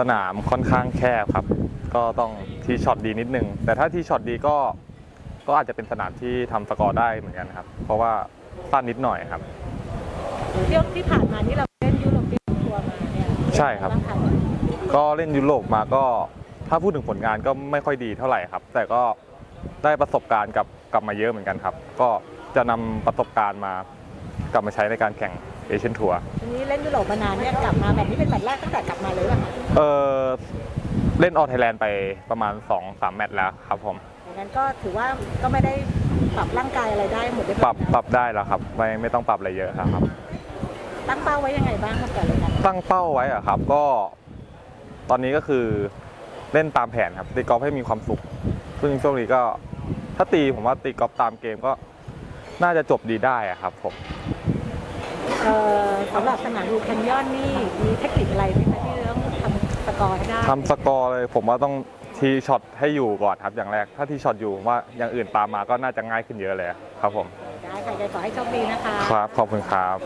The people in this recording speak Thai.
สนามค่อนข้างแคบครับ ก็ต้องทีช็อตดีนิดนึง แต่ถ้าทีช็อตดีก็ก็อาจจะเป็นสนามที่ทำสกอร์ได้เหมือนกันครับ เพราะว่าสั้นนิดหน่อยครับเที่ยวที่ผ่านมาที่เราเล่นยุโรปปีทัวร์มาเนี่ยใช่ครับางคะก็เล่นยุโรปมาก็ถ้าพูดถึงผลงานก็ไม่ค่อยดีเท่าไหร่ครับ แต่ก็ได้ประสบการณ์กับกลับมาเยอะเหมือนกันครับ ก็จะนำประสบการณ์มากลับมาใช้ในการแข่งเอเชียนทัวร์ ทีนี้เล่นยุโรปมานานเนี่ยกลับมาแบบนี้เป็นแบบแรกตั้งแต่กลับมาเลยป่ะคะ เออเล่นออไทยแลนด์ไปประมาณ 2-3 แมตช์แล้วครับผม อย่างนั้นก็ถือว่าก็ไม่ได้ปรับร่างกายอะไรได้หมดเรียบปร้รัอบยปรับได้แล้วครับ ไม่ไม่ต้องปรับอะไรเยอะครับ ตั้งเป้าไว้ยังไงบ้างตั้งแต่เลยกันตั้งเป้าไว้อะครับก็ตอนนี้ก็คือเล่นตามแผนครับตีกอล์ฟให้มีความสุข ซึ่งช่วงนี้ก็ถ้าตีผมว่าตีกอล์ฟตามเกมก็น่าจะจบดีได้อะครับผม เอ่อสำหรับสนามดูแคนยอนนี่มีเทคนิคอะไรไหมคะที่ต้องทำส กอร์ให้ได้ทำสกอร์เลยผมว่าต้องทีช็อตให้อยู่ก่อนครับอย่างแรก ถ้าทีช็อตอยู่ผมว่าอย่างอื่นตามมาก็น่าจะง่ายขึ้นเยอะเลยครับผม ได้ค่ะใจขอให้โชคดีนะคะ ครับ ขอบคุณครับ